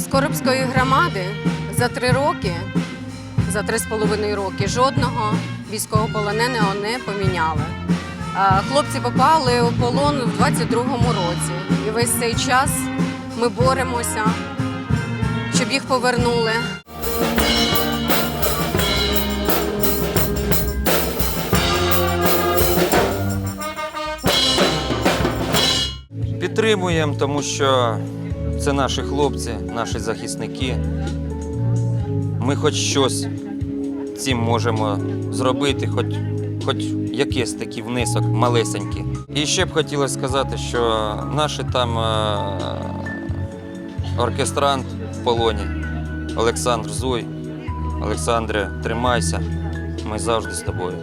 З Коробської громади за три роки, за три з половиною роки, жодного військовополоненого не поміняли. Хлопці попали у полон у 22-му році. І весь цей час ми боремося, щоб їх повернули. Підтримуємо, тому що це наші хлопці, наші захисники. Ми хоч щось цим можемо зробити, хоч, хоч якийсь такий внесок малесенький. І ще б хотілося сказати, що наші там е, оркестрант в полоні Олександр Зуй. Олександре, тримайся, ми завжди з тобою.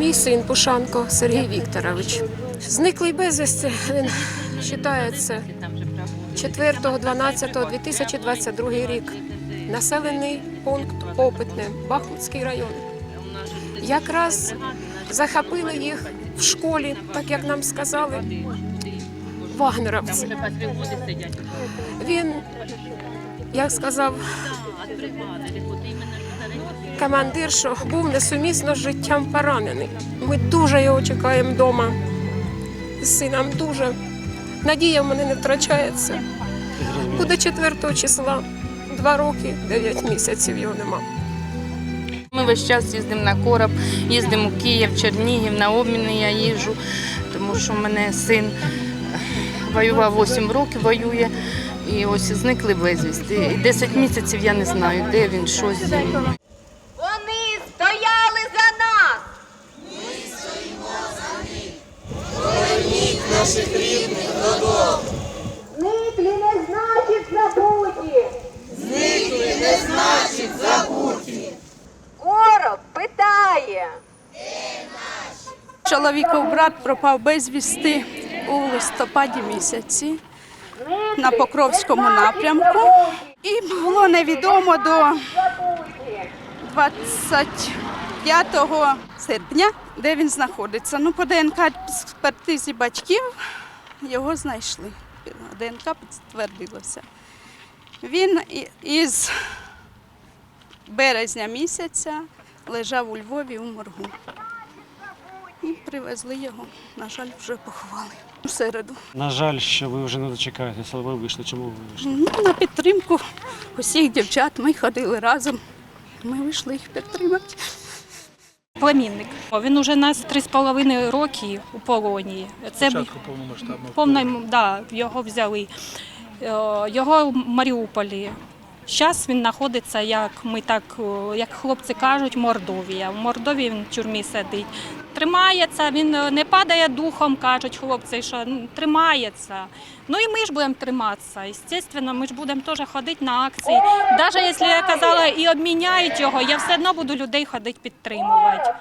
Мій син Пушанко Сергій Вікторович. Зниклий безвісти він вважається 4.12.2022 рік. Населений пункт Опитне, Бахмутський район. Якраз захопили їх в школі, так як нам сказали, вагнеровці. Він, як сказав командир, що був несумісно з життям поранений. Ми дуже його чекаємо вдома. З сином дуже. Надія в мене не втрачається. Буде 4 числа, два роки, 9 місяців його нема. Ми весь час їздимо на короб, їздимо у Київ, Чернігів, на обміни я їжджу, тому що в мене син воював 8 років, воює. І ось зникли безвісти. І 10 місяців я не знаю, де він, що з ним. Вони стояли за нас. Зниклі не значить забуті. Зниклі не значить забуті. Короб питає. Чоловіков брат пропав безвісти у листопаді місяці на Покровському напрямку. І було невідомо до 25 серпня, де він знаходиться. Ну, по ДНК експертизі батьків його знайшли. ДНК підтвердилося. Він із березня місяця лежав у Львові у моргу. І привезли його. На жаль, вже поховали у середу. На жаль, що ви вже не дочекаєтеся, але ви вийшли. Чому ви вийшли? Ну, на підтримку усіх дівчат ми ходили разом. Ми вийшли їх підтримати. Племінник. Він уже нас три з половиною роки у полоні. Це Спочатку повномасштабного повна да, його взяли. Е, Його в Маріуполі. Зараз він знаходиться, як ми так, як хлопці кажуть, Мордовія. В Мордовії він в тюрмі сидить. Тримається, він е, не падає духом, кажуть хлопці, що тримається. Ну і ми ж будемо триматися. Звісно, ми ж будемо теж ходити на акції. Навіть якщо я казала і обміняють його, я все одно буду людей ходити підтримувати.